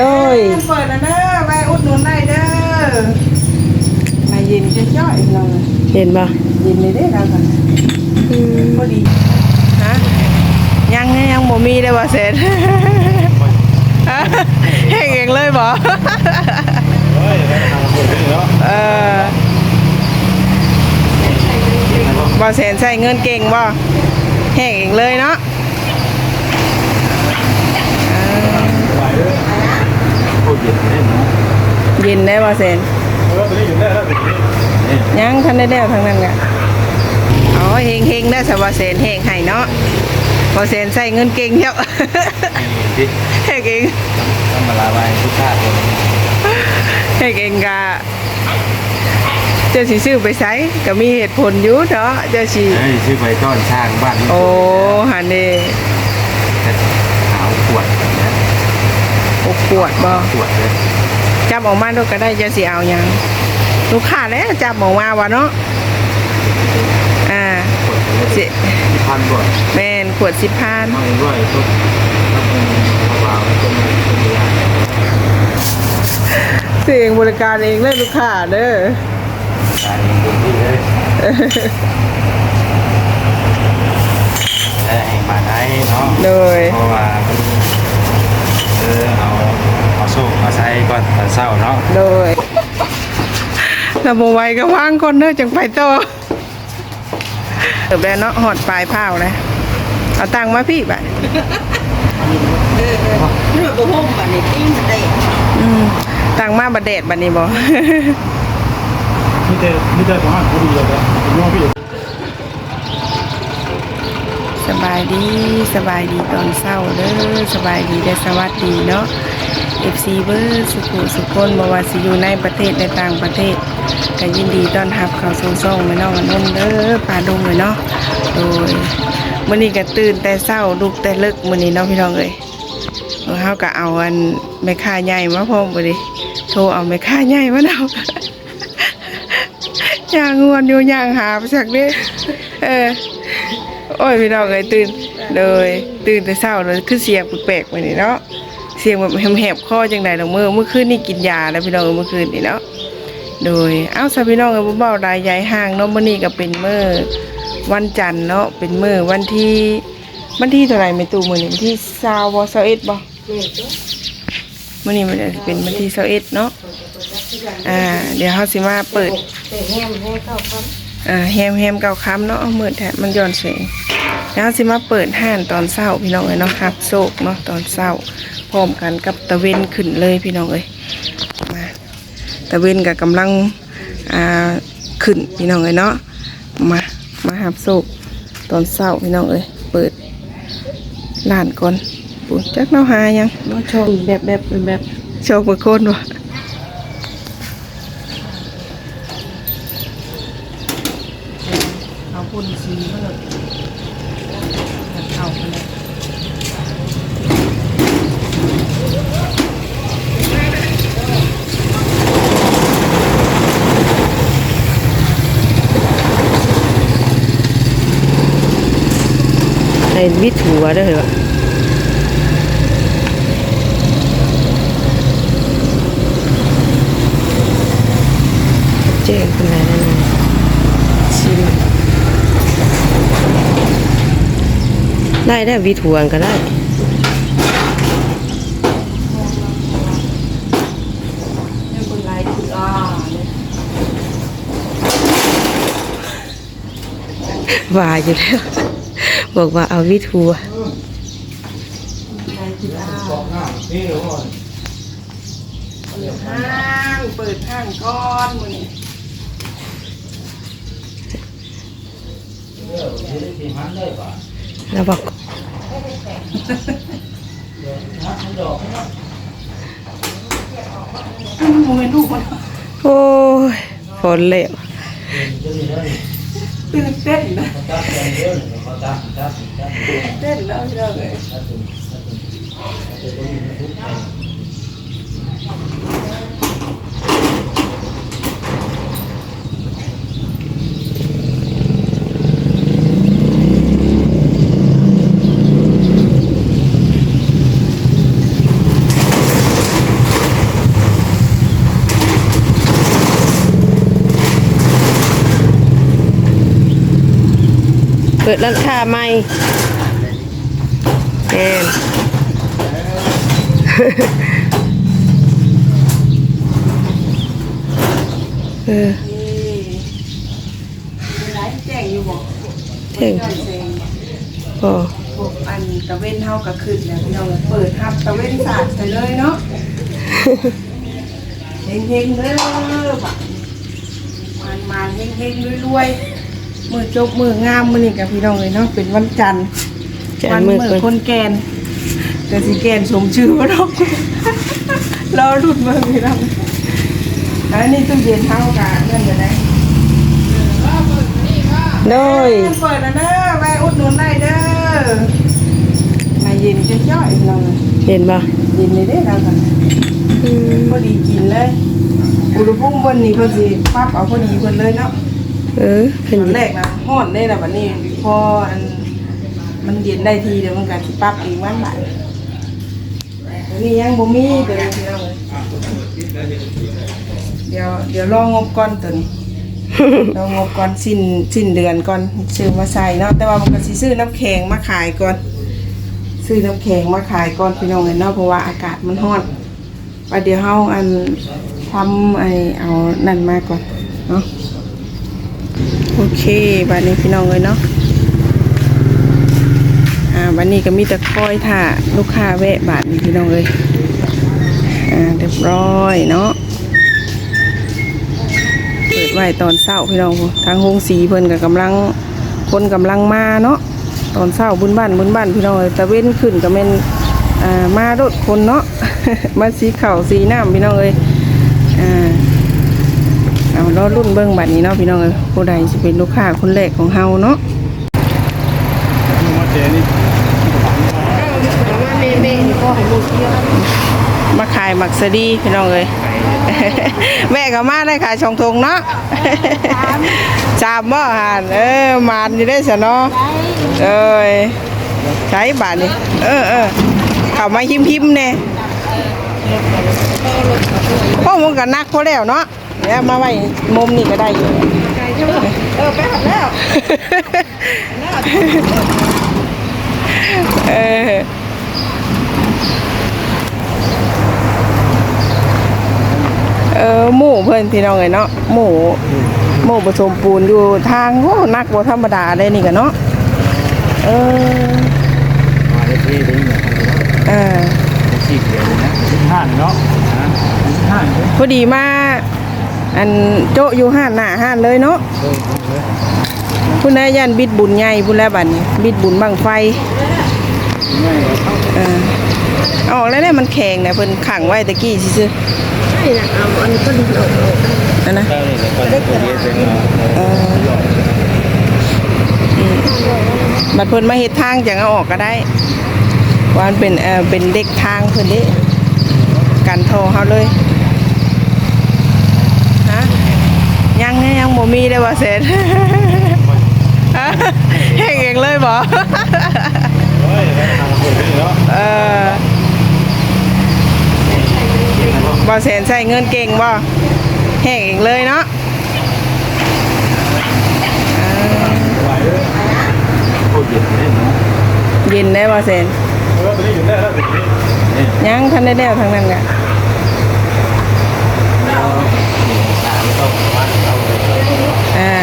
โดย เปิดแล้วเด้อไปอุดหนุนได้เด้อมาเย็นจะย่อยเลยเห็นบ่เย็นเลยเด้อเราค่ะอืมพอดีฮะยังไงยังบ่มีได้บ่เสร็จฮะแห้งเองเลยบ่เฮ้ยไปทำคนนี้เนาะเออบ่แสนใช้เงินเก่งบ่แห้งเองเลยเนาะอ่า ไหวเลยพูด เย็นเลยเนาะเย็นได้บ่แสนเออตัวนี้อยู่ได้แล้วตัวนี้นี่ยังทันได้แล้วทั้งนั้นกะอ๋อเฮงเฮงๆได้สบาเซนเฮงให้เนาะบอเซนใส่เงินเก่งเที่ยวที่เฮงเองต้องมาลาบายทุกชาติเลยเฮงเองกะเจ้าสิซื้อไปใช้ก็มีเหตุผลอยู่เนาะเจ้าสิเฮ้ยชื่อไปต้อนช่างบ้านนี่โอ้หันเด้ขาวขวด นะโอ้ปวดบ่ขวดเลยจับออกมาดูก็ได้เจ้าสิเอาหยังลูกค้าแล้วจับออกมาวะเนาะอ่าขวดเลยสิพันขวดแม่นขวดสิบพันต้องด้วยทุกต้องเป็นกระเป๋าเป็นเป็นยาเสียงบริการเองเลยลูกค้าเด้อตายเต็มที่เลยได้ให้มาได้เนาะโดยเพราะว่าเออเอา เอาสู้มาใช้ก่อนตอนเช้าเนาะโดยระบบไว้ก็ว่างคนเด้อจังไปต่อเติบแล้วเนาะหอดปลายเผาเลยเอาตังค์มาพี่บ่ะเนื้อบุ้งแบบนี้ปิ้งมันได้อืมตังค์มาบัดเดดบัดนี้บ่มีแต่มีแต่ประมาณพอดีเลยนะผมว่าพี่สบายดีสบายดีตอนเช้าเด้อสบายดีได้อสวัสดีเนาะ FC เบอร์สุขุสุคนบว่าสิอยู่ในประเทศในต่างประเทศก็ยินดีต้อนรับเข้าสู่ช่องแม่น้องอนนท์เด้อปลาดุงเลยเนาะโดยมื้อนี้ก็ตื่นแต่เช้าลุกแต่เลิกมื้อนี้เนาะพี่น้องเอ้ยเออเฮาก็เอาอันแม่ค้าใหญ่มาพร้อมบ่ดิโทรเอาแม่ค้าใหญ่มาเนาะย่างงวนอยู่ย่างหาไปสักเด้เออโอ้ยพี่น้องเอ้ยตื่นเลยตื่นแต่เช้าเลยคือเสียงแปลกๆไปนี่เนาะ เสียงแบบแหบๆคอจังไดดอกมือเมื่อคืนนี่กินยาแล้วพี่น้องเอ้ยเมื่อคืนนี่เนาะโดยเอ้าซะพี่น้องเอ้ยบ่เบาดายยายห่างเนาะมื้อนี้ก็เป็นมื้อวันจันทร์เนาะเป็นมื้อวันที่วันที่เท่าไหร่ไม่ตู้มื้อนี้วันที่20บ่21บ่มื้อนี้มันจะเป็นวันที่21เนาะอ่า เดี๋ยวเฮาสิมาเปิดแต่แห้มให้เข้าครับอ่าแฮมแฮมเก่าคำเนาะเอามืดแทะมันย้อนแสงแล้วสิมาเปิดห้านตอนเศร้าพี่น้องเอ้ยเนาะฮับโศกเนาะตอนเศร้า พร้อมกันกับตะเวนขึ้นเลยพี่น้องเอ้ยมาตะเวนกับกำลังอ่าขึ้นพี่น้องเอ้ยเนาะมามาฮับโศกตอนเศร้าพี่น้องเอ้ยเปิดร้านก่อนปุ๊บจักเนาะหายังมาชมแบบแบบเป็นแบบโชคมือโคนวะเอาพ่นสีมาเลยเอาไปเลย ในวิถัวด้วยเหรอเจ๊คนไหนนั่นน่ะชิมได้ได้วิถัวก็ได้นี่คนไรคืออ่าเนี่ยว่าอยู่แล้ว บอกว่าเอาวิถัวไรคืออ่านี่เหรอห้างเปิดห้างก้อนมือนี่แล้วบอกโมเมนต์ลูกมันโอ้ยฝนเหลวตื่นเต้นนะตื่น เต้นแล้วเยอะเลย ปิดร้านค้าใหม่แอนเออหลายแจ้งอยู่บ่เท่งย่อยเซงพอพวกอันตะเว้นเฮาก็ขึ้นแล้วพี่น้องเปิดฮับตะเว้นสาดใส่เลยเนาะเฮงเฮงๆเด้อบักมันมันเฮงเฮงๆรวยๆ มือจบมืองามมื้อนี้กับพี่น้องเลยเนาะเป็นวันจันทร์จะวัอันนมืมืออเปิดคนแกนแต่สิแกนสมชื่อบ่ดอกรอรุ่นเบิ่งพี่น้องอันนี้ตู้เย็นเฮากะนั่นอยู่ไหนโดยเปิดแล้วเด้อไปอุดหนุนได้เด้อมาเย็นจะย่อยพี่น้องเห็นปะเย็นเลยเด้อเราค่ะอืมพอดีกินเลยอุณหภูมิวันนี้เพิ่นสิปรับเอาพอดีเพิ่นเลยเนาะ เออขึ้นตอนแรกนะฮ้อนได้แล้วบัดนี้พออันมันเย็นได้ทีเดี๋ยวมันก็สิปรับเองวันบัดตัวนี้ยังบ่มีตัวนี้พี่น้องเดี๋ยวเดี๋ยวรองบก่อนตัวนี้ รองบก่อนสิ้นสิ้นเดือนก่อนซื้อมาใส่เนาะแต่ว่ามันก็สิซื้อน้ำแข็งมาขายก่อน ซื้อน้ำแข็งมาขายก่อนพี่น้องเลยเนาะเพราะว่าอากาศมันร้อนว่าเดี๋ยวเฮาอันทำไอเอานั่นมาก่อนเนาะ โอเคบัดนี้พี่น้องเลยเนาะอ่าวันนี้ก็มีแต่คอยถ่าลูกค้าแวะบาทนี้พี่น้องเลยอ่าเรียบร้อยเนาะเปิดไว้ตอนเช้าพี่น้องทางโฮงสีเพิ่นก็กำลังคนกำลังมาเนาะตอนเช้าบุญบ้านบุญบ้านพี่น้องเอ้ยตะเว้นขึ้นก็เป็นอ่ามารถคนเนาะมาสีเข่าสีน้ำพี่น้องเลย เอารอรุ่นเบิ้งบัดนี้เนาะพี่น้องเอ้ยผู้ใดจะเป็นลูกค้าคนแรกของเฮาเนาะมาเจนี่มาขายมักสดีพี่น้องเอ้ยแม่ก็มาได้ขายชองทงเนาะจามบ่หานเออมานอยู่ได้ซะเนาะเอ้ยใช้บาทนี่เออเออเข้ามาหิมหิมๆแน่พวกมึงก็นักพอแล้วเนาะ เดี๋ยวมาไว้มุมนี่ก็ได้อยู่เออไปหัดแล้วเออเออหมูเพื่อนพี่น้องเลยเนาะหมูหมูผสมปูนอยู่ทางโอ้นักบ่ธรรมดาเลยนี่กันเนาะเออมาได้ที่ได้เนี่ยเออที่เดียวนะห้านเนาะห้านเลยพอดีมา อันโจะอยู่ห้านหน้าห้านเลยเนาะพุ่นายยันบิดบุญใหญ่พุ่นแล้วบัดนี้บิดบุญบังไฟเออเอาออกแล้วเนี่ยมันแข็งนี่ยเพิ่นขังไว้ตะกี้ซื่อๆอันนะได้เลยแล้วก็ได้ตัวเย็นเป็นเอออืมบัดเพิ่นมาเฮ็ดทางจังเอาออกก็ได้วามันเป็นเออเป็นเด็กทางเพิ่นเด้กันโทรเฮาเลยฮะ ยังยังบ่มีเลยว่าเสร็จฮะเฮ็ดเองเลยบ่เออบ่แสนใส่เงินเก่งบ่แห้งเองเลยเนาะเย็นได้บ่แสนเออตัวนี้อยู่ได้แล้วตัวนี้นี่ยังทันได้แล้วทางนั้นกะ ตาไม่ต้องว่าเราเลย อ่า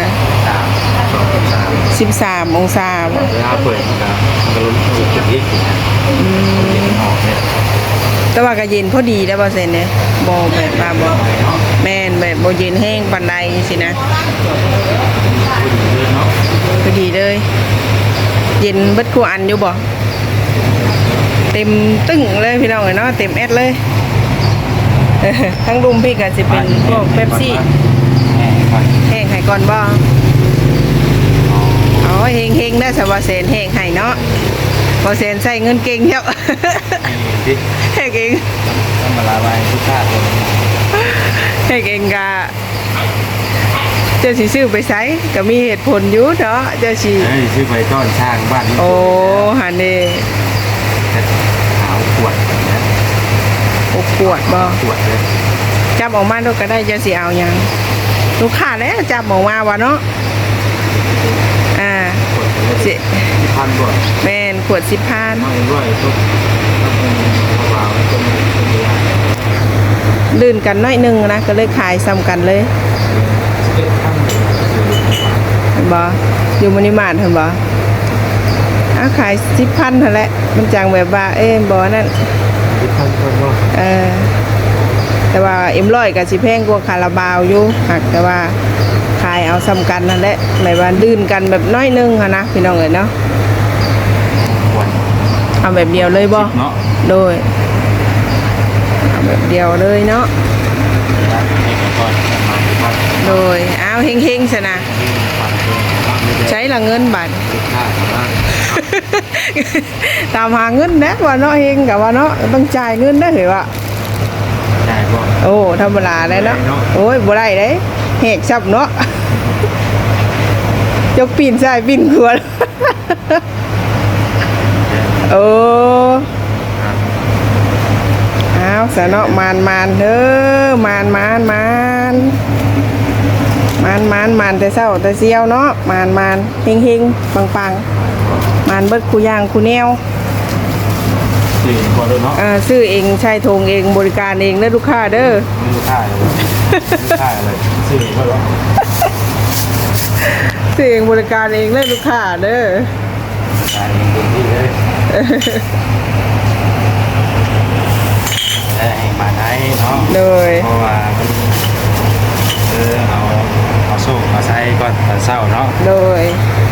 สามสอง สามสิบสามองศาบ่เวลาเปิดมันก็มันก็ลุ้นจุดจุดที่นะเย็นออกเนี่ยแต่ว่าก็เย็นพอดีได้บ่เซนเนี่ยบ่แบบว่าบ่แม่นแบบบ่เย็นแห้งปานใดสินะพอดีเลย เย็นเบิดคู่อันอยู่บ่เต็มตึ้งเลยพี่น้องเอ้ยเนาะเต็มแอดเลยเออทั้งรุมพี่ก็สิเป็นพวกเป๊ปซี่แห้งก่อนแห้งให้ก่อนบ่อ๋อ เฮงเฮงๆได้สบาเซนแห้งให้เนาะบ่เซนใส่เงินเก่งเที่ยวที่แห้งเองต้องมาละลายทุกชาติเลยแห้งเองกะเจ้าสิซื้อไปไสก็มีเหตุผลอยู่เนาะเจ้าสิเฮ้ยซื้อไปต้อนช่างบ้านนี่โอ้หันเด้ขาวขวดนะโอ้ปวดบ่ขวดเลยจับออกมาดูก็ได้เจ้าสิเอาหยังลูกค้าแล้วจับออกมาว่าเนาะอ่าขวดเลย สิที่พันบ่แม่นขวดสิบพันไม่ด้วยทุกต้องเป็นเบาๆต้องเป็นเดียวลื่นกันน้อยหนึงนะก็เลยขายซ้ำกันเลยเอ็ดพันเห็นบ่อยู่มินิมาร์ทเห็นบ่อ้าวขายสิบพันเท่าแหละมันจังแบบว่าเอ้ยบ่นั่นที่พันคนว่าเออแต่ว่าเอ็มร้อยกับสิแพงกว่าคาราบาวอยู่หักแต่ว่าขายเอาซ้ำกันนั่นแหละแบบว่าลื่นกันแบบน้อยหนึงอะนะพี่น้องเอ๋ยเนาะควรเอาแบบเดียวเลยบ่เนาะโดยเอาแบบเดียวเลยเนาะให้ก่อนมาที่พันโดยเอาเฮงๆซะนะพันตัวไม่ได้ใช้ละเงินบาทติดค่าบ้างตามหาเงินนะว่าเนาะเฮงกับว่าเนาะต้องจ่ายเงินได้เหรอวะใช่บ่โอ้ธรรมดาเลยเนาะโอ้ยบ่ได้เด้แหกซับเนาะ จกปีนซ้ายปีนขวาโอ้เอาสะเนาะมานมานเด้อมานมานมานมานมานมานแต่เช้าแต่เสียวเนาะมานมานเฮงเฮงปังปังมานเบิดคูย่างคูแนวสี่คนด้วยเนาะอ่าซื้อเองใช้ทงเองบริการเองเด้อลูกค้าเด้อไม่รู้ค่าเลยไม่รู้ค่าเลยสี่คนแล้วซื้ อเองบริการเองเด้อลูกค้าเด้อจ่ายเองเต็มที่เลยเออให้มาได้เนาะโดยเพราะว่ามันเออเอาเอาโซ่มาใช้ก่อนตอนเช้าเนาะโดย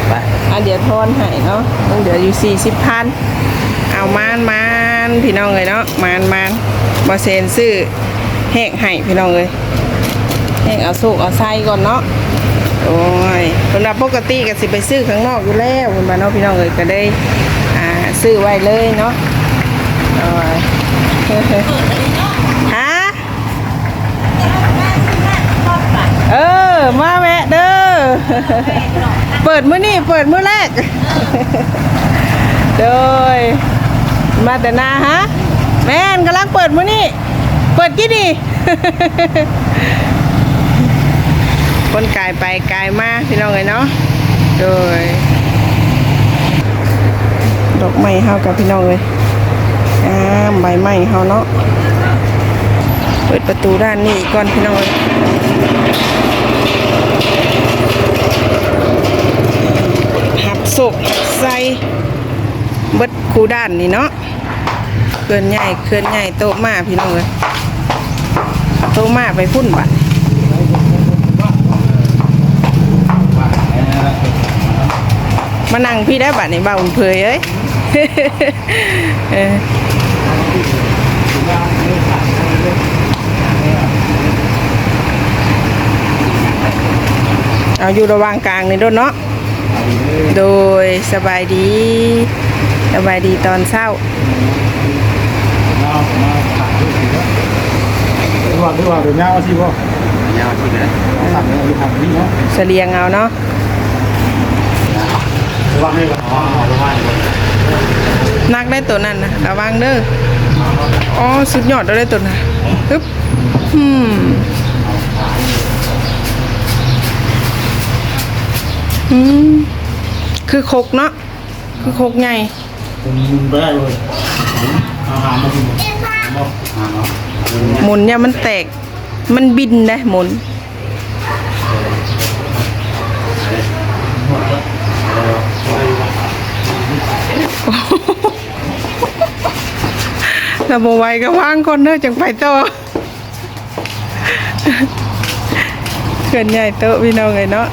ไปอะเดี๋ยวทอนให้เนาะต้องเดี๋ยวอยู่สี่สิบพันเอามานมานพี่น้องเลยเนาะมานมานบอเซนซื้อแห้งให้พี่น้องเลยแห้งเอาสุกเอาไส้ก่อนเนาะ โอ้ยคนเราปกติก็สิไปซื้อข้างนอกอยู่แล้วคุณบ้านเนาะพี่น้องเลยก็ได้อ่าซื้อไว้เลยเนาะโอ้ยฮะเออมาแวะเด้อเปิดมื้อนี่เปิดมื้อแรกโดยมาแต่นาฮะแม่นกำลังเปิดมื้อนี่เปิดกี่ดี คนกายไปกายมาพี่น้องเลยเนาะโดยดอกไม้เฮากับพี่น้องเลยอ่าใบไม้เฮาเนาะเปิดประตูด้านนี้ก่อนพี่น้องเอ้ยหับศพใส่เบิดคูด้านนี่เนาะเคลื่อนใหญ่เคลื่อนใหญ่โต๊ะมาพี่น้องเลยโต๊ะมาไปพุ่นบัด มานั่งพี่ได้บัดนี่บ่าวอุ่นเพยเอ้ยเออเอาอยู่ระหว่างกลางนี่ด้วยเนาะ โดยสบายดี สบายดีตอนเช้าว่าด้วยว่าเดี๋ยวเงาสิบ่ยาวที่นะสั่งเลยทำนี่เนาะเสลียงเอาเนาะ วางให้ก่อนอ๋อเอาประมาณนี้นักได้ตัวนั้นนะระวังเด้ออ๋อสุดยอดเราได้ตัวนั้นฮึบอืมอืมคือคกเนาะคือคกไงผมมึงไปได้เลยอาหารมากินบ่หมุนเนี่ยมันแตก มันบินนะหมุน ระบบไวก็ว่างคนเนอะจังไปโตเกินใหญ่โตพี่น้องเลยเนาะ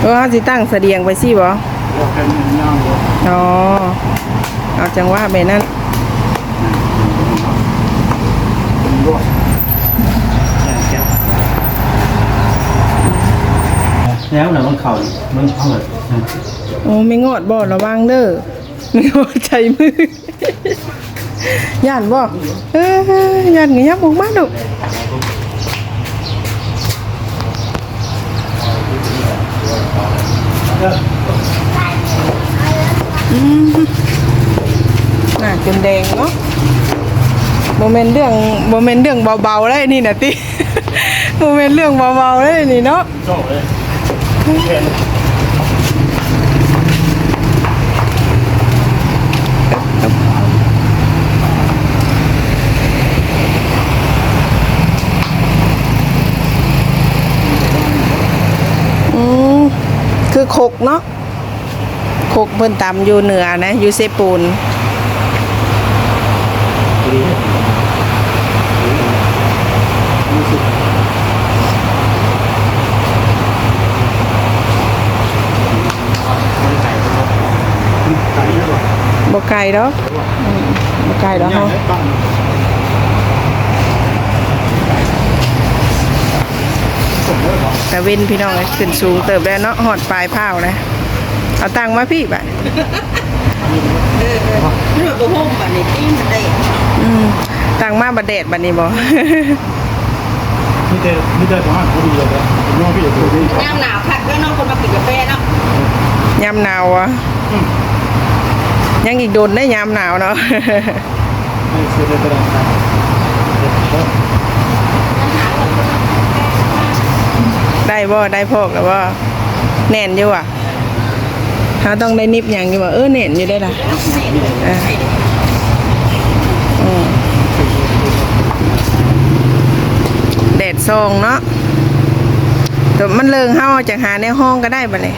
เออเขาสิตั้งเสดียงไปสิบ่ว่าเป็นเงาบ่อ๋อ เอาจังว่าไปนั่น แล้วนะมันเข่ามันเข่าโอ้ไม่งอดบ่ระวังเด้อไม่งอดใจมือย่านบ่เออย่านเงียบออกมาดุอืมหน้าจนแดงเนาะโมเมนต์เรื่องโมเมนต์เรื่องเบาๆเลยนี่นะติโมเมนต์เรื่องเบาๆเลยนี่เนาะโซ่เลยเห็น อืมคือขกเนาะขกเพิ่นตำอยู่เหนือนะ อยู่เซปูนไก่เยอะกว่า บ่ไกลดอกอืมบ่ไกลดอกเฮาตั้งแต่เว้นพี่น้องขึ้นสูงเติบแล้วเนาะหอดปลายพร้านะเอาตังมาพี่บ่ะเรืองตัวห้องแบบนี้ที่มันได้อืมตังมาบัดเดดบัดนี้บ่มีแต่มีแต่ของห้างเขาดีเลยนะผมว่าพี่เอกตัวนี้ยามหนาวคัดด้วน้องคนมากินกาแฟเนาะยามหนาวอะ ยังอีกโดนได้ยามหนาวเนาะได้บได้บ่ได้พอกแล้วบ่แน่นอยู่อะเขาต้องได้นิบอย่างอยู่ว่าเออแน่นอยู่ได้ล่ะแดดซองเนาะแต่มันเลิงเฮาจากหาในห้องก็ได้บ่เลย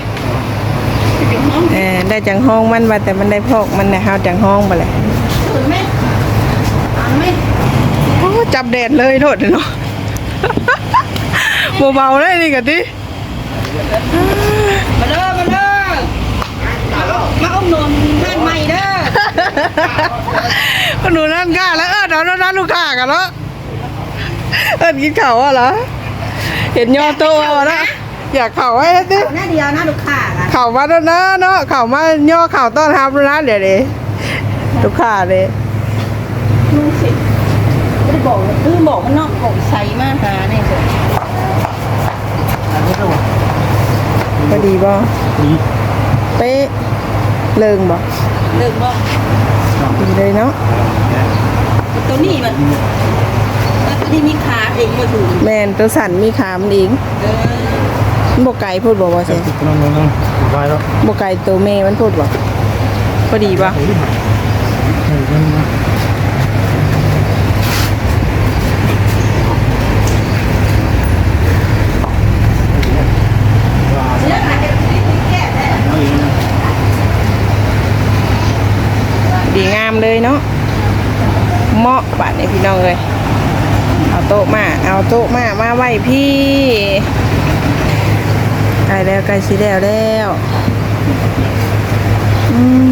เออได้จังห้องมันว่าแต่มันได้พอกมันเนี่ยเฮาจังห้องบ่เลยตื่นไหมอ่านไหมโอ้จับแดดเลยโทษเนาะเบาๆเลยนี่กะติมาเด้อมาเด้อมาอุ้มนมนั่นใหม่เด้อก็หนูนั่นกล้าแล้วเออเดี๋ยวนั่นลูกค้ากันแล้วเอินกินข้าวอะเหรอเห็นยอโตอะนะ อยากเข่าไว้ดิหน้าเดียวนะลูกค้ากันเข่ามาแล้วนะเนาะเข่ามาย่อเข่าต้อนรับแล้วนะเดี๋ยวดิลูกค้าเลยนุ่งสิไม่ได้บอกคือบอกมันนอกบอกใส่มากหาเนี่ยสิอันนี้ก็ว่าพอดีบ่ดีเป๊ะเลิงบ่เลิกบอกดีเลยเนาะตัวนี้มันตัวนี้มีขาเองมาถูกแมนตัวสั่นมีขามนเองเออมัน บกไก่พูดบอกว่าเสร็ใช่ติดน้องน้องไปแล้วบกไก่ตัวเมย์มันพูดบ่พอดีป่ะดีงามเลยเนาะเหมาะบาดนี้พี่น้องเลยเอาโต๊ะมา เอาโต๊ะมา มาไหวพี่ แล้วใกล้สิแล้วแล้วอืม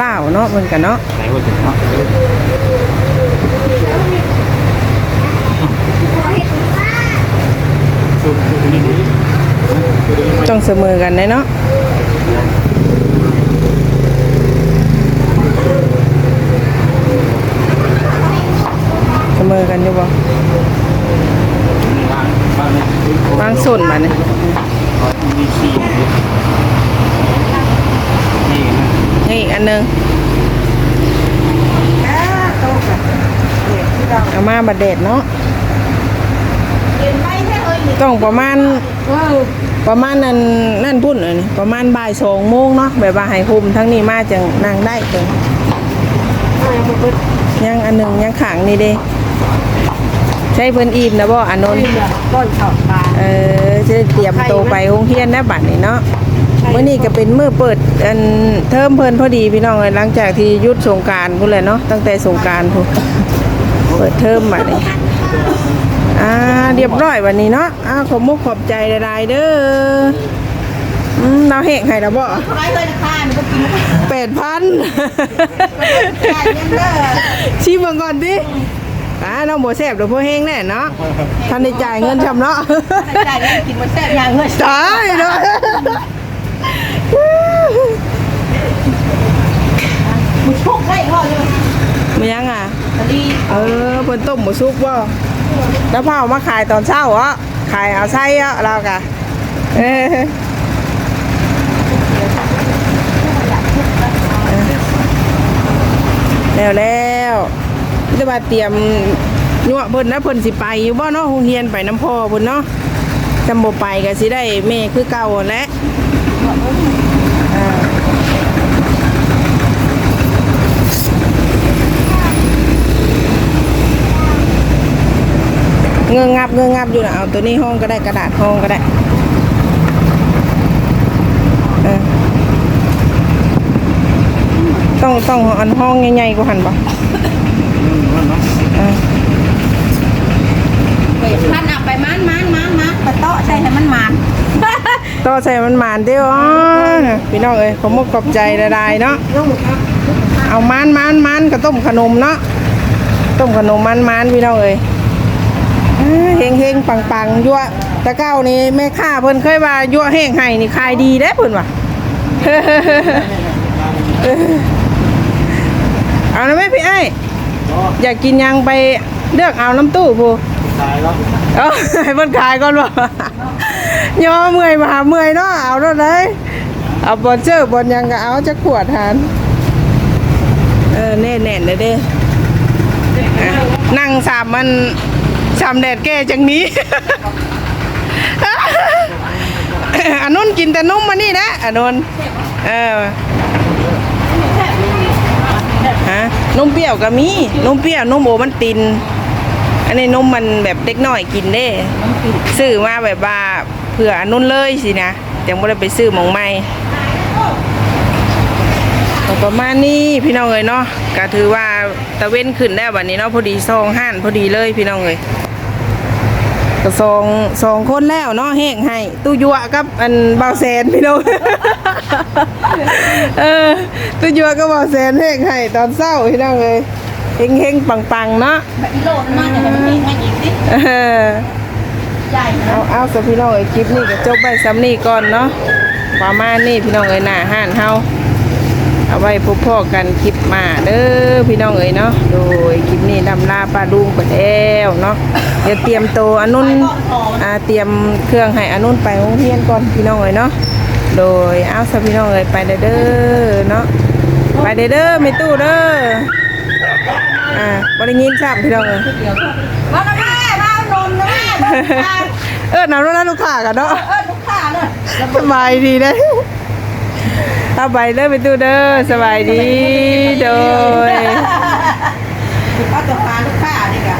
ล่าเนาะเหมือนกันเนาะไหนว่าถึงเนาะต้องเสมอกันเลยเนาะเสมอกันอยู่บ่านบ้างส่วนมีขี้นี่นะนี่อีกอันหนึงเอามาบัดเด็ดเนาะต้องประมาณประมาณนั้นนั่นพุ่นอันนี้ประมาณบ่ายสองโมงเนาะแบบว่าให้คุมทั้งนี้มาจังนั่งได้จังยังอันหนึ่งยังขังนี่เด้ ใช่เพิ่นอิ่มนะบ่อันนนท์ก้อนข่าวปลาเออจะได้เตรียมตัวไปโรงเรียนนะบัดนี้เนาะมื้อนี้ก็เป็นมื้อเปิดอันเทอมเพิ่นพอดีพี่น้องเอ้ยหลังจากที่หยุดสงกรารพุ่นแหละเนาะตั้งแต่สงกรารพุ่นเปิดเทอมบัดนี้อ่าเรียบร้อยวันนี้เนาะอ่าขอบมุกขอบใจหลายๆเด้ออืมเราเฮกให้แล้วบ่ใครเคยราคามันก็กินไม่ได้แปดพันจ่ายเงินเด้อชิมมันก่อนดิ อ่าน้องโบแซบเดี๋ยวพวกเฮงแน่เนาะท่านได้จ่ายเงินชำเนาะจ่ายเงินกินมันแซ่บอย่างเงินตายเนาะมึงชุกได้พ่อเลยมันยังอะตอนนี้เออเพิ่นต้มหมูซุปบ่แล้วพ่อเอามาขายตอนเช้าเหรอขายเอาไส้อะเรากะเออแล้วแล้ว จะมาเตรียมยั่วเพิ่นนะเพิ่นสิไปอยู่บ่เนาะโรงเรียนไปน้ำพ่อเพิ่นเนาะจำบ่ไปก็สิได้แม่คือเก่าและเงื้องับเงื้องับอยู่นะเอาตัวนี้ห้องก็ได้กระดาษห้องก็ได้ต้องต้องอันห้องใหญ่ๆกว่าหันบ่ พันเอาไปมันมันมันมันต๊ะใส่ให้มันมันต่อใส่มันหมานเด้ออ๋อพี่น้องเอ้ยผมขอบใจละลายๆเนาะเอามันมันมันกับต้มขนมเนาะต้มขนมมันมันพี่น้องเอ้ยเฮงเฮงปังปังๆยั่วตะเก้านี่แม่ค้าเพิ่นเคยว่ายั่วแห้งไห้นี่ขายดีเด้เพิ่นว่าเอานะแม่พี่ไอ้ อยากกินหยังไปเลือกเอาน้ำตู้ผู้ตายแล้วเอาให้เพิ่นขายก่อนบ่ย่อเมื่อยมาหาเมื่อยเนาะเอาแล้วเลยเอาบอลเจอร์บอลยังก็เอาจะขวดทานเออแน่แน่ๆเลยเด้อะนั่งสามมันสามแดดแก่จังนี้อันนู้นกินแต่นุ่มมานี่นะอันนู้นเออ ฮะนมเปรี้ยวก็มีนมเปรี้ยวนมโอมันติน อันนี้นมมันแบบเด็กน้อยกินเด้ซื้อมาแบบว่าเผื่ออันนุ่นเลยสินะยังไม่ได้ไปซื้อหมองไม่ก็ประมาณนี้พี่น้องเอ้ยเนาะก็ถือว่าตะเว้นขึ้นได้วันนี้เนาะพอดีซองห้านพอดีเลยพี่น้องเอ้ย ก็ซองสองคนแล้วเนาะแห้งให้ตู้ยัวกับอันเบาแสนพี่น้องเออตู้ยัวกับเบาแสนแห้งให้ตอนเศร้าพี่น้องเอ้ยเฮงเฮงๆปังๆเนาะอีโลนมากเลยมันมีให้อีกสิเออใหญ่เอาเอาสพี่น้องเอ้ยคลิปนี้ก็จบไปซ้ำนี่ก่อนเนาะประมาณนี้พี่น้องเอ้ยหน้าห้านเฮา เอาไว้พบพ่อกันคลิปมาเด้อพี่น้องเอ้ยเนาะโดยคลิปนี้ดำลาปลาดุงไปแล้วเนาะเดี๋ยวเตรียมตัวอนุนอ่าเตรียมเครื่องให้อนุนไปโรงเรียนก่อนพี่น้องเอ้ยเนาะโดยเอาสพี่น้องเอ้ยไปเด้อเด้อเนาะไปเด้อเด้อไม่ตู้เด้ออ่าบริยินทราบพี่น้องเอ้ยมาแล้วแม่มาเอานมนะแม่เบิ่งทางเออหนาวแล้วนะลูกค้ากันเนาะเออลูกค้าเลยสบายดีนะ เอาไปเด้อไปดูเด้อสบายดีโดย ป้าตัวพาลูกค้านี่กะ